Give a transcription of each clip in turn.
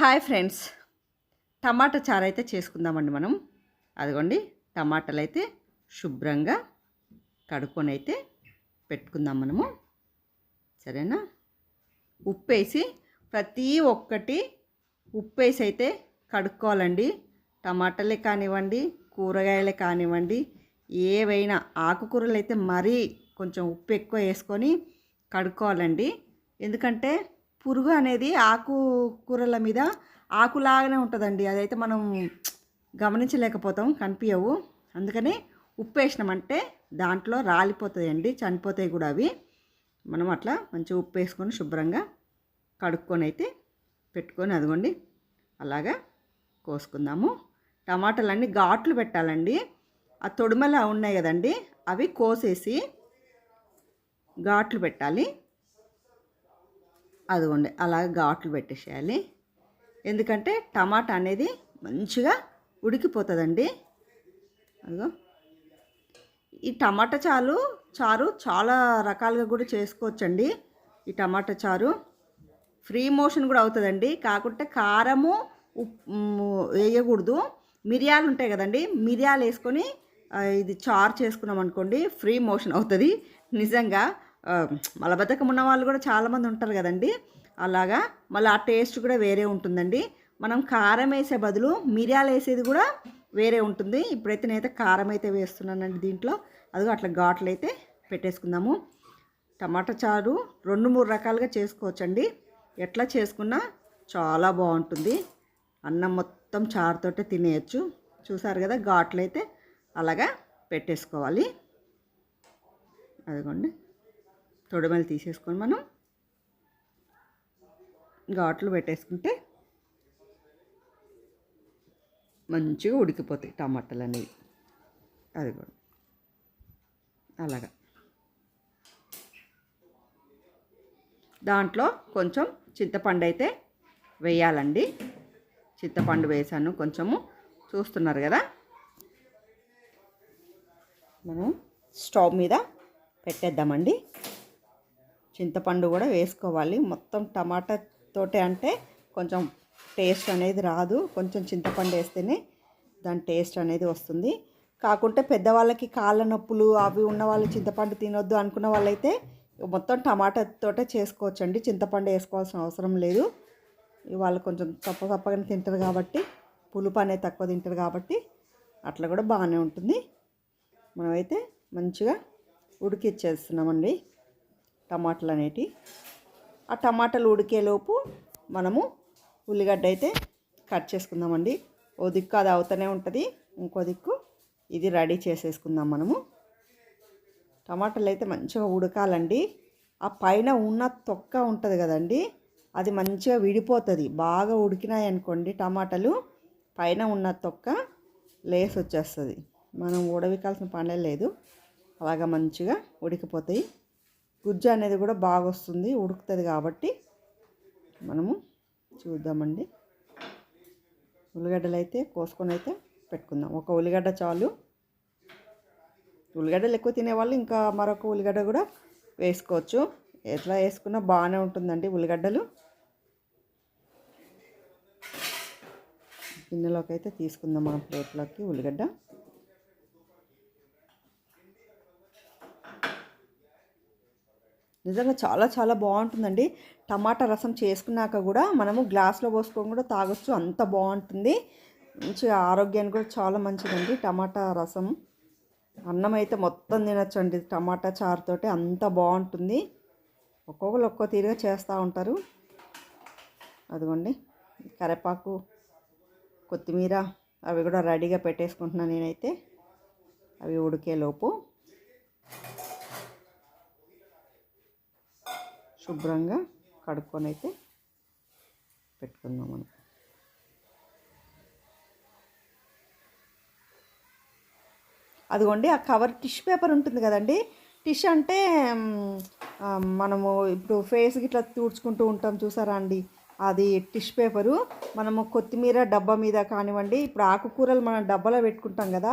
Hi friends. టమాటా చారు అయితే చేసుకుందామండి మనం. అదిగోండి టమాటాలు అయితే శుభ్రంగా కడుక్కొని అయితే పెట్టుకుందాం మనము. సరేనా? ఉప్పు వేసి ప్రతి ఒక్కటి ఉప్పు వేసి అయితే కడుక్కోవాలండి. టమాటాలే కానివ్వండి కూరగాయలే కానివ్వండి ఏవైనా ఆకుకూరలు అయితే మరీ కొంచెం ఉప్పు ఎక్కువ వేసుకొని కడుక్కోవాలండి. ఎందుకంటే పురుగు అనేది ఆకుకూరల మీద ఆకులాగానే ఉంటుందండి. అదైతే మనం గమనించలేకపోతాం కనిపించవు అందుకని ఉప్పు వేసినామంటే దాంట్లో రాలిపోతాయండి చనిపోతాయి కూడా అవి. మనం అట్లా మంచిగా ఉప్పు వేసుకొని శుభ్రంగా కడుక్కొని అయితే పెట్టుకొని అదిగోండి అలాగా కోసుకుందాము. టమాటాలన్నీ ఘాట్లు పెట్టాలండి. ఆ తొడిమల ఉన్నాయి కదండి అవి కోసేసి ఘాట్లు పెట్టాలి. అదిగోండి అలాగే ఘాట్లు పెట్టేసేయాలి. ఎందుకంటే టమాటా అనేది మంచిగా ఉడికిపోతుందండి. అదిగో. ఈ టమాటా చారు చారు చాలా రకాలుగా కూడా చేసుకోవచ్చండి. ఈ టమాటా చారు ఫ్రీ మోషన్ కూడా అవుతుందండి. కాకుంటే కారము ఉప్పు వేయకూడదు. మిరియాలు ఉంటాయి కదండి మిరియాలు వేసుకొని ఇది చారు చేసుకున్నాం అనుకోండి ఫ్రీ మోషన్ అవుతుంది. నిజంగా మలబద్ధకం ఉన్న వాళ్ళు కూడా చాలామంది ఉంటారు కదండి. అలాగా మళ్ళీ ఆ టేస్ట్ కూడా వేరే ఉంటుందండి. మనం కారం వేసే బదులు మిరియాలు వేసేది కూడా వేరే ఉంటుంది. ఇప్పుడైతే నేనైతే కారం అయితే వేస్తున్నానండి దీంట్లో. అదిగో అట్లా ఘాట్లు అయితే పెట్టేసుకుందాము. టమాటా చారు రెండు మూడు రకాలుగా చేసుకోవచ్చండి. ఎట్లా చేసుకున్నా చాలా బాగుంటుంది. అన్నం మొత్తం చారుతోటే తినేయచ్చు. చూసారు కదా ఘాట్లు అయితే. అలాగా పెట్టేసుకోవాలి. అదిగోండి. తొడమలు తీసేసుకొని మనం ఘాట్లు పెట్టేసుకుంటే మంచిగా ఉడికిపోతాయి టమాటాలు అనేవి. అది కూడా. అలాగా. దాంట్లో కొంచెం చింతపండు అయితే వేయాలండి. చింతపండు వేసాను కొంచెము. చూస్తున్నారు కదా? మనం స్టవ్ మీద పెట్టేద్దామండి. చింతపండు కూడా వేసుకోవాలి. మొత్తం టమాటా తోటే అంటే కొంచెం టేస్ట్ అనేది రాదు. కొంచెం చింతపండు వేస్తేనే దాని టేస్ట్ అనేది వస్తుంది. కాకుంటే పెద్దవాళ్ళకి కాళ్ళ నొప్పులు అవి ఉన్న వాళ్ళు చింతపండు తినొద్దు అనుకున్న వాళ్ళైతే మొత్తం టమాటా తోటే చేసుకోవచ్చండి. చింతపండు వేసుకోవాల్సిన అవసరం లేదు. వాళ్ళు కొంచెం తప్ప తప్పగానే తింటారు కాబట్టి పులుపు అనేది తక్కువ తింటారు కాబట్టి అట్లా కూడా బాగానే ఉంటుంది. మనమైతే మంచిగా ఉడికిచ్చేస్తున్నామండి. టమాటాలు అనేటివి ఆ టమాటాలు ఉడికేలోపు మనము ఉల్లిగడ్డ అయితే కట్ చేసుకుందామండి. ఓ దిక్కు అది అవుతూనే ఉంటుంది ఇంకో దిక్కు ఇది రెడీ చేసేసుకుందాం మనము. టమాటాలు అయితే మంచిగా ఉడకాలండి. ఆ పైన ఉన్న తొక్క ఉంటుంది కదండి అది మంచిగా విడిపోతుంది. బాగా ఉడికినాయి అనుకోండి టమాటాలు పైన ఉన్న తొక్క లేసి వచ్చేస్తుంది మనం ఉడవికాల్సిన పనే లేదు. అలాగా మంచిగా ఉడికిపోతాయి. గుజ్జు అనేది కూడా బాగా వస్తుంది ఉడుకుతుంది కాబట్టి మనము చూద్దామండి. ఉల్లిగడ్డలు అయితే కోసుకొని అయితే పెట్టుకుందాం. ఒక ఉల్లిగడ్డ చాలు. ఉల్లిగడ్డలు ఎక్కువ తినేవాళ్ళు ఇంకా మరొక ఉల్లిగడ్డ కూడా వేసుకోవచ్చు. ఎట్లా వేసుకున్నా బాగానే ఉంటుందండి ఉల్లిగడ్డలు. గిన్నెలోకి అయితే తీసుకుందాం మనం ప్లేట్లోకి ఉల్లిగడ్డ. నిజంగా చాలా చాలా బాగుంటుందండి. టమాటా రసం చేసుకున్నాక కూడా మనము గ్లాస్లో పోసుకొని కూడా తాగొచ్చు. అంత బాగుంటుంది. మంచిగా ఆరోగ్యానికి కూడా చాలా మంచిదండి టమాటా రసం. అన్నం అయితే మొత్తం తినచ్చండి టమాటా చారుతోటి. అంత బాగుంటుంది. ఒక్కొక్కరు ఒక్కో తీరుగా చేస్తూ ఉంటారు. అదిగోండి. కరివేపాకు కొత్తిమీర అవి కూడా రెడీగా పెట్టేసుకుంటున్నాను నేనైతే. అవి ఉడికేలోపు శుభ్రంగా కడుక్కొని అయితే పెట్టుకుందాం మనం. అదిగోండి ఆ కవర్ టిష్యూ పేపర్ ఉంటుంది కదండి? టిష్ అంటే మనము ఇప్పుడు ఫేస్ ఇట్లా తుడుచుకుంటూ ఉంటాం చూసారా అండి? అది టిష్ పేపరు. మనము కొత్తిమీర డబ్బా మీద కానివ్వండి ఇప్పుడు ఆకుకూరలు మనం డబ్బాలో పెట్టుకుంటాం కదా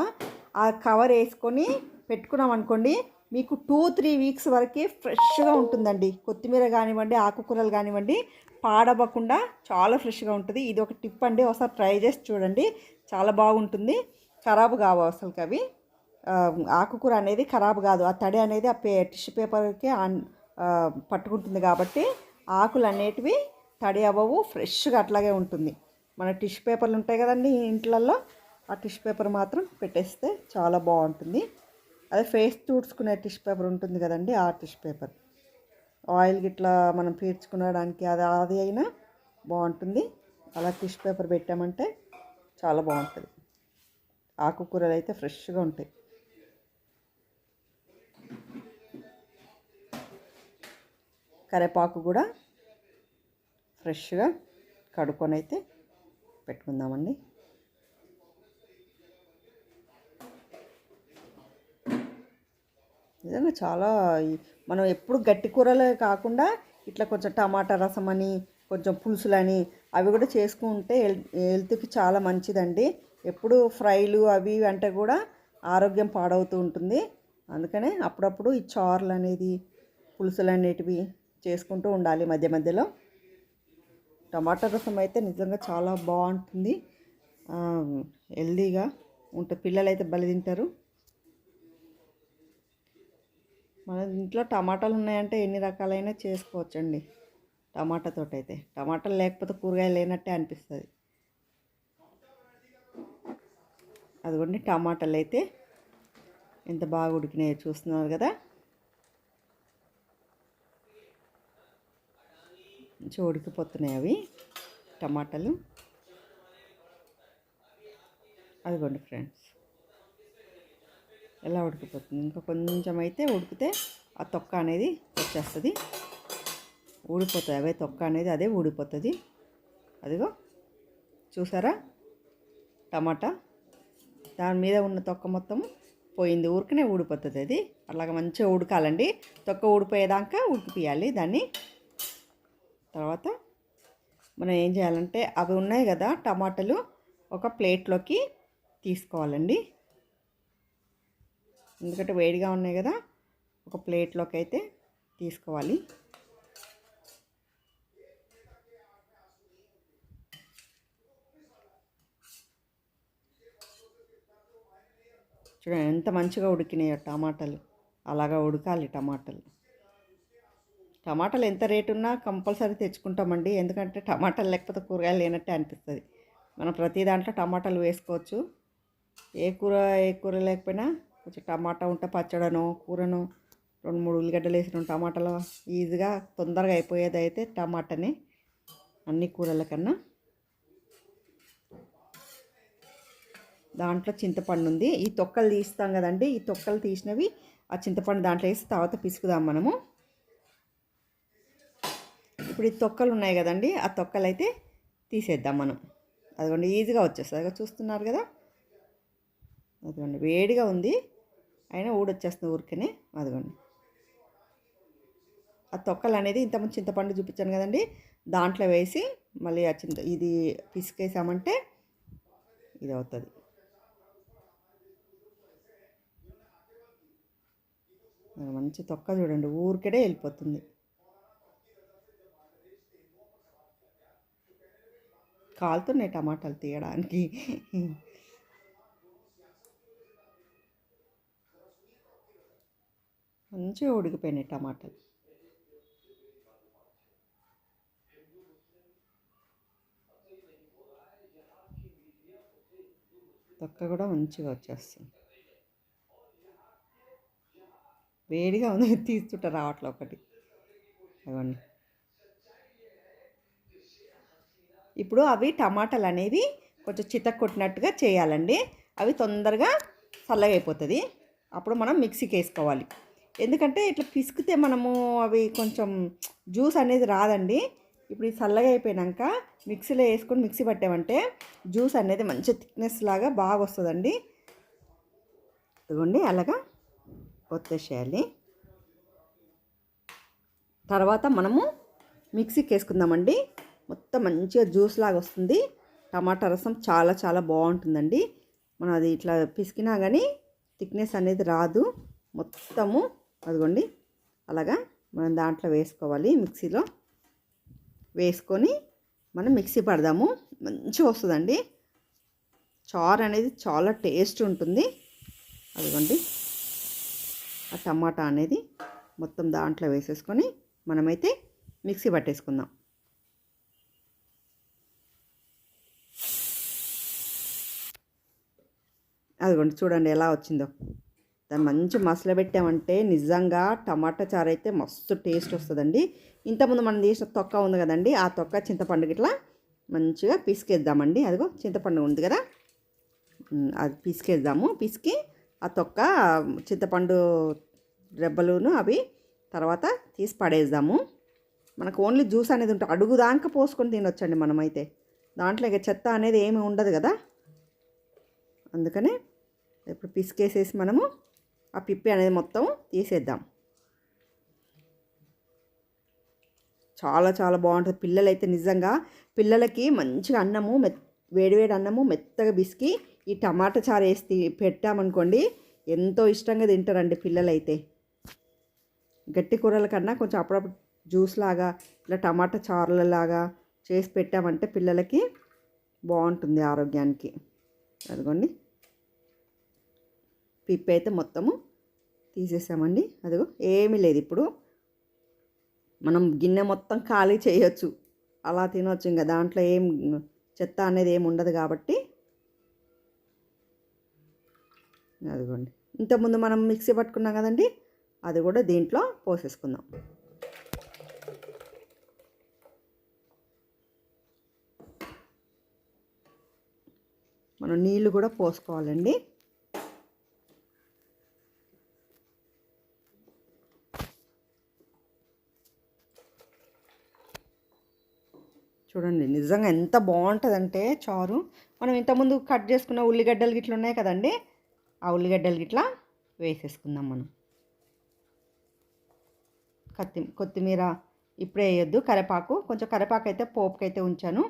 ఆ కవర్ వేసుకొని పెట్టుకున్నాం అనుకోండి మీకు టూ త్రీ వీక్స్ వరకే ఫ్రెష్గా ఉంటుందండి. కొత్తిమీర కానివ్వండి ఆకుకూరలు కానివ్వండి పాడవకుండా చాలా ఫ్రెష్గా ఉంటుంది. ఇది ఒక టిప్ అండి. ఒకసారి ట్రై చేసి చూడండి. చాలా బాగుంటుంది. ఖరాబ్ కావు అసలుకి అవి. ఆకుకూర అనేది ఖరాబ్ కాదు. ఆ తడి అనేది ఆ పే టిష్యూ పేపర్కి పట్టుకుంటుంది కాబట్టి ఆకులు అనేటివి తడి అవ్వవు ఫ్రెష్గా అట్లాగే ఉంటుంది. మన టిష్యూ పేపర్లు ఉంటాయి కదండి ఇంట్లల్లో. ఆ టిష్యూ పేపర్ మాత్రం పెట్టేస్తే చాలా బాగుంటుంది. అదే ఫేస్ తుడుచుకునే టిష్యూ పేపర్ ఉంటుంది కదండి ఆ టిష్యూ పేపర్. ఆయిల్ గిట్లా మనం పీల్చుకునడానికి అది అది అయినా బాగుంటుంది. అలా టిష్యూ పేపర్ పెట్టామంటే చాలా బాగుంటుంది. ఆకుకూరలు అయితే ఫ్రెష్గా ఉంటాయి. కరేపాకు కూడా ఫ్రెష్గా కడుక్కొని అయితే పెట్టుకుందామండి. నిజంగా చాలా మనం ఎప్పుడు గట్టి కూరలే కాకుండా ఇట్లా కొంచెం టమాటా రసం అని కొంచెం పులుసులని అవి కూడా చేసుకుంటే హెల్త్కి చాలా మంచిదండి. ఎప్పుడు ఫ్రైలు అవి అంటే కూడా ఆరోగ్యం పాడవుతూ ఉంటుంది. అందుకనే అప్పుడప్పుడు ఈ చారులు అనేది పులుసులు అనేటివి చేసుకుంటూ ఉండాలి మధ్య మధ్యలో. టమాటా రసం అయితే నిజంగా చాలా బాగుంటుంది. హెల్దీగా ఉంటుంది పిల్లలు అయితే బలి తింటారు. మన ఇంట్లో టమాటాలు ఉన్నాయంటే ఎన్ని రకాలైన చేసుకోవచ్చండి. టమాటాతో అయితే టమాటాలు లేకపోతే కూరగాయలు లేనట్టే అనిపిస్తుంది. అదిగోండి టమాటాలు అయితే ఎంత బాగా ఉడికినాయో చూస్తున్నారు కదా. మంచి ఉడికిపోతున్నాయి అవి టమాటాలు. అదిగోండి ఫ్రెండ్స్. ఎలా ఉడికిపోతుంది? ఇంకా కొంచెం అయితే ఉడికితే ఆ తొక్క అనేది వచ్చేస్తుంది. ఊడిపోతుంది అవే తొక్క అనేది అదే ఊడిపోతుంది. అదిగో చూసారా? టమాటా. దాని మీద ఉన్న తొక్క మొత్తం పోయింది. ఊరికనే ఊడిపోతుంది అది. అలాగ మంచిగా ఉడకాలండి. తొక్క ఊడిపోయేదాకా ఉడికిపియాలి దాన్ని. తర్వాత మనం ఏం చేయాలంటే అవి ఉన్నాయి కదా టమాటాలు ఒక ప్లేట్లోకి తీసుకోవాలండి. ఎందుకంటే వేడిగా ఉన్నాయి కదా ఒక ప్లేట్లోకి అయితే తీసుకోవాలి. చూడండి ఎంత మంచిగా ఉడికినాయో టమాటాలు. అలాగా ఉడకాలి టమాటాలు. టమాటాలు ఎంత రేటు ఉన్నా కంపల్సరీ తెచ్చుకుంటామండి. ఎందుకంటే టమాటాలు లేకపోతే కూరగాయలు లేనట్టే అనిపిస్తుంది. మనం ప్రతి దాంట్లో టమాటాలు వేసుకోవచ్చు. ఏ కూర ఏ కూర లేకపోయినా కొంచెం టమాటా ఉంటే పచ్చడనో కూరనో రెండు మూడు ఉల్లిగడ్డలు వేసిన టమాటాలు ఈజీగా తొందరగా అయిపోయేది అయితే టమాటానే అన్ని కూరల కన్నా. దాంట్లో చింతపండు ఉంది. ఈ తొక్కలు తీస్తాం కదండి. ఈ తొక్కలు తీసినవి ఆ చింతపండు దాంట్లో వేసి తర్వాత పిసుకుదాం మనము. ఇప్పుడు ఈ తొక్కలు ఉన్నాయి కదండి. ఆ తొక్కలు అయితే తీసేద్దాం మనం. అదిగోండి ఈజీగా వచ్చేస్తుంది చూస్తున్నారు కదా? అదిగోండి వేడిగా ఉంది. అయినా ఊడొచ్చేస్తుంది ఊరికనే. అదిగోండి. ఆ తొక్కలు అనేది ఇంతకుముందు చింతపండు చూపించాను కదండి. దాంట్లో వేసి మళ్ళీ ఆ చింత ఇది పిసికేసామంటే ఇది అవుతుంది మంచి తొక్క చూడండి ఊరికడే వెళ్ళిపోతుంది. కాలుతున్నాయి టమాటాలు తీయడానికి. మంచిగా ఉడికిపోయినాయి టమాటాలు. తొక్క కూడా మంచిగా వచ్చేస్తుంది. వేడిగా ఉంది తీస్తుంటే రావట్లే ఒకటి. అవన్నీ ఇప్పుడు అవి టమాటాలు అనేవి కొంచెం చితక్ కొట్టినట్టుగా చేయాలండి. అవి తొందరగా చల్లగా అయిపోతుంది అప్పుడు మనం మిక్సీకి వేసుకోవాలి. ఎందుకంటే ఇట్లా పిసికితే మనము అవి కొంచెం జ్యూస్ అనేది రాదండి. ఇప్పుడు ఇది చల్లగా అయిపోయినాక మిక్సీలో వేసుకొని మిక్సీ పట్టామంటే జ్యూస్ అనేది మంచి థిక్నెస్ లాగా బాగా వస్తుందండి. ఇదిగోండి అలాగా వచ్చేసేయాలి తర్వాత మనము మిక్సీకి వేసుకుందామండి. మొత్తం మంచిగా జ్యూస్ లాగా వస్తుంది. టమాటా రసం చాలా చాలా బాగుంటుందండి. మనం అది ఇట్లా పిసికినా కానీ థిక్నెస్ అనేది రాదు. మొత్తము అదిగోండి. అలాగా మనం దాంట్లో వేసుకోవాలి మిక్సీలో. వేసుకొని మనం మిక్సీ పడదాము. మంచిగా వస్తుందండి. చారు అనేది చాలా టేస్ట్ ఉంటుంది. అదిగోండి. ఆ టమాటా అనేది మొత్తం దాంట్లో వేసేసుకొని మనమైతే మిక్సీ పట్టేసుకుందాం. అదిగోండి చూడండి ఎలా వచ్చిందో. దాన్ని మంచి మసాలా పెట్టామంటే నిజంగా టమాటా చారు అయితే మస్తు టేస్ట్ వస్తుందండి. ఇంతకుముందు మనం చేసిన తొక్క ఉంది కదండి ఆ తొక్క చింతపండు ఇట్లా మంచిగా పిసికేద్దామండి. అదిగో చింతపండు ఉంది కదా. అది పిసికేద్దాము. పిసికి ఆ తొక్క చింతపండు రెబ్బలును అవి తర్వాత తీసి పడేద్దాము. మనకు ఓన్లీ జ్యూస్ అనేది ఉంటుంది అడుగు దాకా పోసుకొని తినొచ్చండి మనమైతే. దాంట్లో ఇక చెత్త అనేది ఏమి ఉండదు కదా. అందుకనే ఇప్పుడు పిసికేసేసి మనము ఆ పిప్పి అనేది మొత్తం తీసేద్దాం. చాలా చాలా బాగుంటుంది. పిల్లలైతే నిజంగా పిల్లలకి మంచిగా అన్నము మెత్ వేడివేడి అన్నము మెత్తగా బిసికి ఈ టమాటా చారు వేసి పెట్టామనుకోండి ఎంతో ఇష్టంగా తింటారండి పిల్లలైతే. గట్టి కూరల కన్నా కొంచెం అప్పుడప్పుడు జ్యూస్ లాగా ఇలా టమాటా చారులలాగా చేసి పెట్టామంటే పిల్లలకి బాగుంటుంది ఆరోగ్యానికి. అదిగోండి. పిప్పి అయితే మొత్తము తీసేసామండి. అదిగో ఏమీ లేదు ఇప్పుడు. మనం గిన్నె మొత్తం ఖాళీ చేయొచ్చు. అలా తినొచ్చు ఇంకా. దాంట్లో ఏం చెత్త అనేది ఏమి ఉండదు కాబట్టి. అదిగోండి. ఇంతకుముందు మనం మిక్సీ పట్టుకున్నాం కదండి. అది కూడా దీంట్లో పోసేసుకుందాం. మనం నీళ్ళు కూడా పోసుకోవాలండి. చూడండి నిజంగా ఎంత బాగుంటుందంటే చారు. మనం ఇంతకుముందు కట్ చేసుకున్న ఉల్లిగడ్డలు గిట్ల ఉన్నాయి కదండి ఆ ఉల్లిగడ్డలు గిట్లా వేసేసుకుందాం మనం. కత్తి కొత్తిమీర ఇప్పుడే వేయొద్దు కరివేపాకు కొంచెం కరివేపాకు అయితే పోపుకైతే ఉంచాను.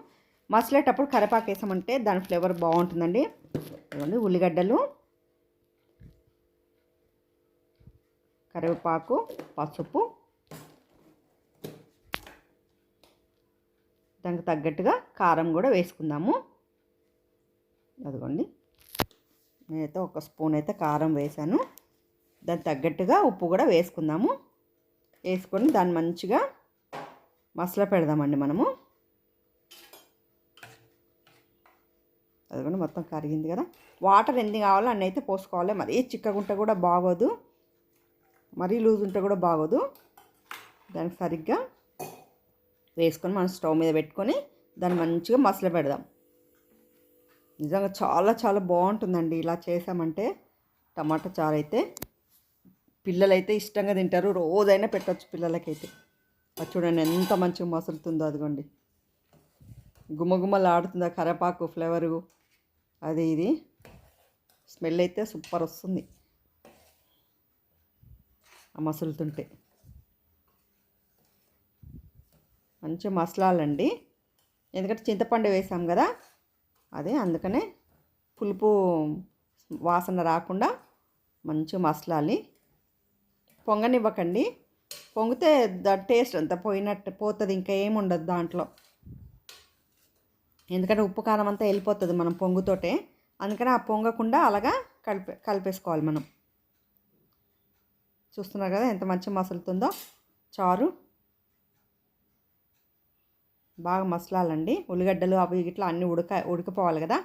మసలేటప్పుడు కరివేపాకు వేసామంటే దాని ఫ్లేవర్ బాగుంటుందండి. ఇవ్వండి ఉల్లిగడ్డలు కరివేపాకు పసుపు దానికి తగ్గట్టుగా కారం కూడా వేసుకుందాము. అదిగోండి. నేనైతే ఒక స్పూన్ అయితే కారం వేసాను. దానికి తగ్గట్టుగా ఉప్పు కూడా వేసుకుందాము. వేసుకొని దాన్ని మంచిగా మసాలా పెడదామండి మనము. అదిగోండి మొత్తం కరిగింది కదా. వాటర్ ఎన్ని కావాలో అన్నీ అయితే పోసుకోవాలి. మరీ చిక్కగుంటే కూడా బాగోదు. మరీ లూజ్ ఉంటే కూడా బాగోదు. దానికి సరిగ్గా వేసుకొని మనం స్టవ్ మీద పెట్టుకొని దాన్ని మంచిగా మసలు పెడదాం. నిజంగా చాలా చాలా బాగుంటుందండి ఇలా చేసామంటే. టమాటా చారు అయితే పిల్లలైతే ఇష్టంగా తింటారు. రోజైనా పెట్టచ్చు పిల్లలకైతే. అది చూడండి ఎంత మంచిగా మసులుతుందో అదిగోండి. గుమ్మగుమ్మలు ఆడుతుంది కరేపాకు ఫ్లేవరు. అది ఇది. స్మెల్ అయితే సూపర్ వస్తుంది. ఆ మసులుతుంటే. మంచి మసలాలండి. ఎందుకంటే చింతపండు వేసాం కదా అదే అందుకనే పులుపు వాసన రాకుండా మంచిగా మసలాలి పొంగనివ్వకండి. పొంగితే ద టేస్ట్ అంతా పోయినట్టు పోతుంది ఇంకా ఏముండదు దాంట్లో. ఎందుకంటే ఉప్పు కారం అంతా వెళ్ళిపోతుంది మనం పొంగుతోటే. అందుకని ఆ పొంగకుండా అలాగా కలిపే కలిపేసుకోవాలి మనం. చూస్తున్నారు కదా ఎంత మంచి మసలుతుందో. చారు. బాగా మసలాలండి. ఉల్లిగడ్డలు అవి ఇట్లా అన్నీ ఉడక ఉడికిపోవాలి కదా.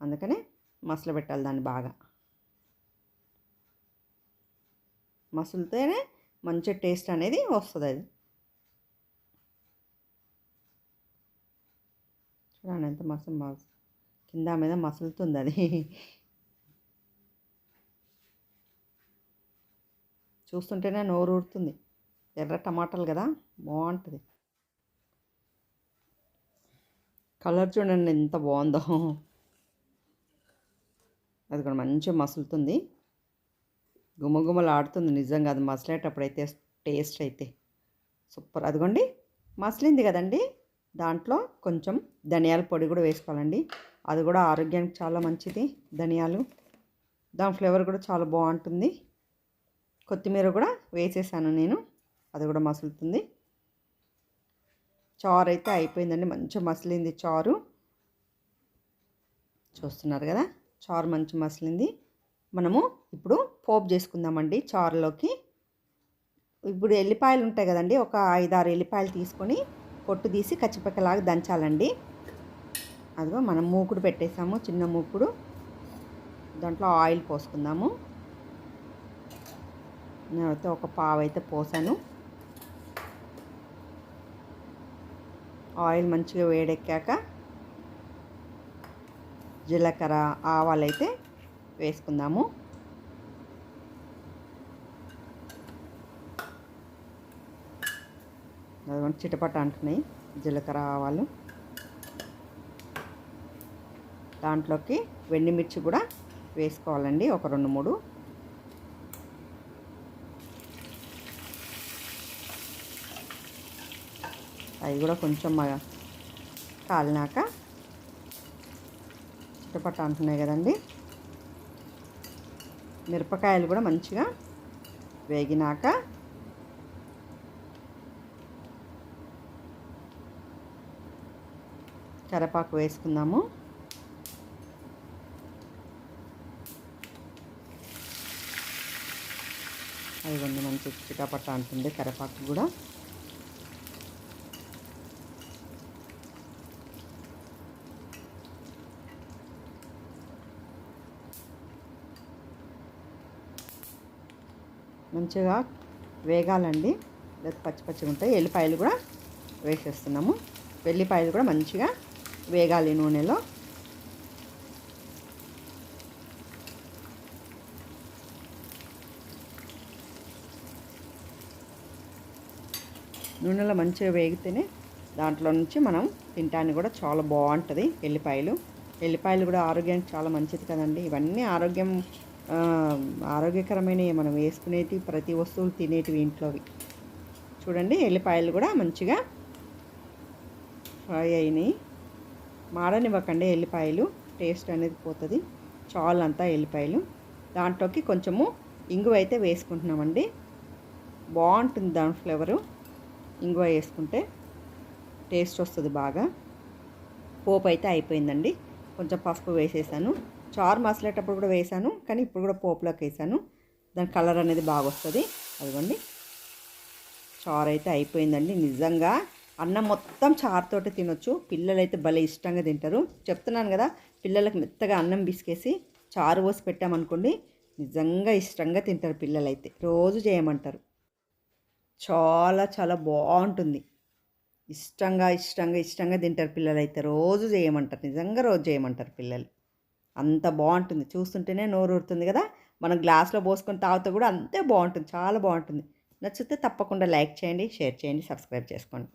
అందుకని మసలు పెట్టాలి దాన్ని బాగా. మసులుతేనే మంచి టేస్ట్ అనేది వస్తుంది అది. చూడండి ఎంత మసలు మస కింద మీద మసులుతుంది అది. చూస్తుంటేనే నోరు ఊరుతుంది. ఎర్ర టమాటాలు కదా బాగుంటుంది. కలర్ చూడండి ఎంత బాగుందో. అది కూడా మంచిగా మసులుతుంది. గుమ్మగుమ్మలు ఆడుతుంది నిజంగా అది మసలేటప్పుడైతే టేస్ట్ అయితే. సూపర్. అదిగోండి మసలింది కదండి. దాంట్లో కొంచెం ధనియాల పొడి కూడా వేసుకోవాలండి. అది కూడా ఆరోగ్యానికి చాలా మంచిది ధనియాలు. దాని ఫ్లేవర్ కూడా చాలా బాగుంటుంది. కొత్తిమీర కూడా వేసేసాను నేను. అది కూడా మసులుతుంది. చారు అయితే అయిపోయిందండి మంచిగా మసిలింది చారు. చూస్తున్నారు కదా చారు మంచి మసిలింది. మనము ఇప్పుడు పోపు చేసుకుందామండి చారులోకి. ఇప్పుడు ఎల్లిపాయలు ఉంటాయి కదండి ఒక ఐదారు ఎల్లిపాయలు తీసుకొని పొట్టు తీసి కచ్చిపక్కలాగా దంచాలండి. అదిగో మనం మూకుడు పెట్టేసాము చిన్న మూకుడు. దాంట్లో ఆయిల్ పోసుకుందాము. నేనైతే ఒక పావు అయితే పోసాను. ఆయిల్ మంచిగా వేడెక్కాక జీలకర్ర ఆవాలు అయితే వేసుకుందాము. అదిగోండి చిటపట అంటున్నాయి జీలకర్ర ఆవాలు. దాంట్లోకి వెండిమిర్చి కూడా వేసుకోవాలండి ఒక రెండు మూడు. అవి కూడా కొంచెం కాలినాక చిటపట అంటున్నాయి కదండి. మిరపకాయలు కూడా మంచిగా వేగినాక కరపాకు వేసుకుందాము. అదిగోండి మంచి చిటపట అంటుంది కరపాకు కూడా. మంచిగా వేగాలండి. లేదా పచ్చి పచ్చిగా ఉంటాయి. ఎల్లిపాయలు కూడా వేసేస్తున్నాము. వెల్లిపాయలు కూడా మంచిగా వేగాలి నూనెలో. నూనెలో మంచిగా వేగితేనే దాంట్లో నుంచి మనం తింటానికి కూడా చాలా బాగుంటుంది ఎల్లిపాయలు. ఎల్లిపాయలు కూడా ఆరోగ్యానికి చాలా మంచిది కదండి. ఇవన్నీ ఆరోగ్యం ఆరోగ్యకరమైనవి మనం వేసుకునేవి ప్రతి వస్తువులు తినేటివి ఇంట్లోవి. చూడండి ఎల్లిపాయలు కూడా మంచిగా ఫ్రై అయినాయి. మాడనివ్వకండి ఎల్లిపాయలు టేస్ట్ అనేది పోతుంది. చాలు అంతా ఎల్లిపాయలు. దాంట్లోకి కొంచెము ఇంగువ అయితే వేసుకుంటున్నామండి. బాగుంటుంది దాని ఫ్లేవరు. ఇంగువ వేసుకుంటే టేస్ట్ వస్తుంది బాగా. పోపు అయితే అయిపోయిందండి. కొంచెం పసుపు వేసేసాను. చారు మసలేటప్పుడు కూడా వేసాను కానీ ఇప్పుడు కూడా పోపులోకి వేసాను. దాని కలర్ అనేది బాగా వస్తుంది అదిగోండి. చారు అయితే అయిపోయిందండి. నిజంగా అన్నం మొత్తం చారుతోటే తినొచ్చు. పిల్లలు అయితే భలే ఇష్టంగా తింటారు. చెప్తున్నాను కదా పిల్లలకు మెత్తగా అన్నం బిసికేసి చారు పోసి పెట్టామనుకోండి నిజంగా ఇష్టంగా తింటారు పిల్లలైతే. రోజు చేయమంటారు. చాలా చాలా బాగుంటుంది. ఇష్టంగా ఇష్టంగా ఇష్టంగా తింటారు పిల్లలు అయితే రోజు చేయమంటారు. నిజంగా రోజు చేయమంటారు పిల్లలు. అంత బాగుంటుంది. చూస్తుంటేనే నోరు ఊరుతుంది కదా. మనం గ్లాస్లో పోసుకొని తాగితే కూడా అంతే బాగుంటుంది. చాలా బాగుంటుంది. నచ్చితే తప్పకుండా లైక్ చేయండి షేర్ చేయండి సబ్స్క్రైబ్ చేసుకోండి.